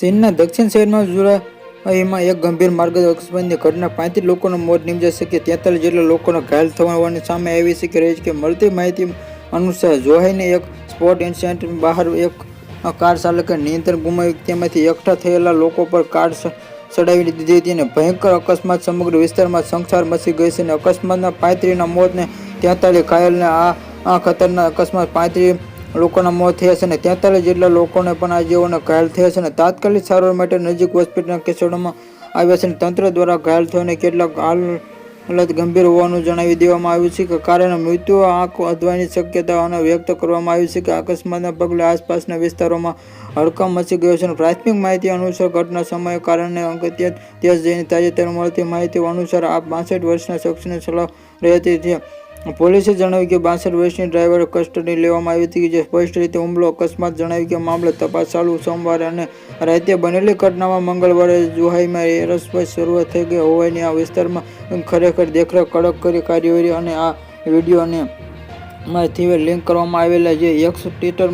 ચીનના દક્ષિણ શહેરમાં એમાં એક ગંભીર માર્ગ અકસ્માતની ઘટના. પાંત્રીસ લોકોનો મોત નિપજ્યા છે કે તેતાલીસ જેટલા લોકોના ઘાયલ થવાની સામે આવી છે કે રહી છે કે મળતી માહિતી અનુસાર જોહાઈને એક સ્પોટ ઇન્સિડન્ટ બહાર એક કાર ચાલકે નિયંત્રણ ગુમાવી તેમાંથી એકઠા થયેલા લોકો પર કાર ચડાવી દીધી હતી અને ભયંકર અકસ્માત સમગ્ર વિસ્તારમાં સંસાર મચી ગઈ છે અને અકસ્માતના પાંત્રીના મોતને તેતાલીસ ઘાયલને આ આ ખતરનાક અકસ્માત પાંત્રીસ લોકોના મોત થયા છે અને તેતાલીસ જેટલા લોકોને પણ આ જેઓને ઘાયલ થયા છે અને તાત્કાલિક સારવાર માટે નજીક હોસ્પિટલના ખસેડવામાં આવ્યા છે અને તંત્ર દ્વારા ઘાયલ થયોને કેટલાક હાલ હાલત ગંભીર હોવાનું જણાવી દેવામાં આવ્યું છે કે કારણે મૃત્યુ આંખ વધવાની શક્યતાઓને વ્યક્ત કરવામાં આવી છે કે અકસ્માતના પગલે આસપાસના વિસ્તારોમાં હડકંપ મચી ગયો છે અને પ્રાથમિક માહિતી અનુસાર ઘટના સમયે કારણે અગત્ય ત્યાં જઈને તાજેતરમાં મળતી માહિતી અનુસાર આ બાસઠ વર્ષના શખ્સને સલાહ રહી હતી. પોલીસે જણાવ્યું કે બાસઠ વર્ષની ડ્રાઈવર કસ્ટડી લેવામાં આવી હતી જે સ્પષ્ટ રીતે હુમલો અકસ્માત જણાવ્યું કે મામલે તપાસ ચાલુ સોમવારે અને રાતે બનેલી ઘટનામાં મંગળવારે જુહાઈમાં એરસ્પેસ શરૂઆત થઈ ગઈ હોવાની આ વિસ્તારમાં ખરેખર દેખરેખ, કડક કરી કાર્યવાહી અને આ વિડીયોને માંથી લિંક કરવામાં આવેલા જે એક્સ ટ્વિટર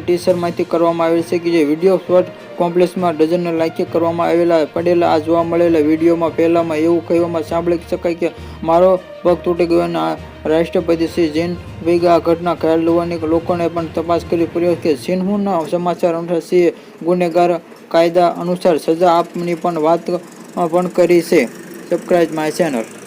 ટીસરમાંથી કરવામાં આવેલ છે કે જે વીડિયો શોટ કોમ્પ્લેક્સમાં ડઝનને લાખી કરવામાં આવેલા, પડેલા, આ જોવા મળેલા વિડીયોમાં પહેલામાં એવું કહેવામાં સાંભળી શકાય કે મારો પગ તૂટી ગયો અને રાષ્ટ્રપતિ શ્રી જીન વેગા આ ઘટના ઘાયલ હોવાની લોકોને પણ તપાસ કરી પૂર્યો કે સિન્હુના સમાચાર અનુસાર સિંહે ગુનેગાર કાયદા અનુસાર સજા આપવાની પણ વાત પણ કરી છે. Subscribe my channel.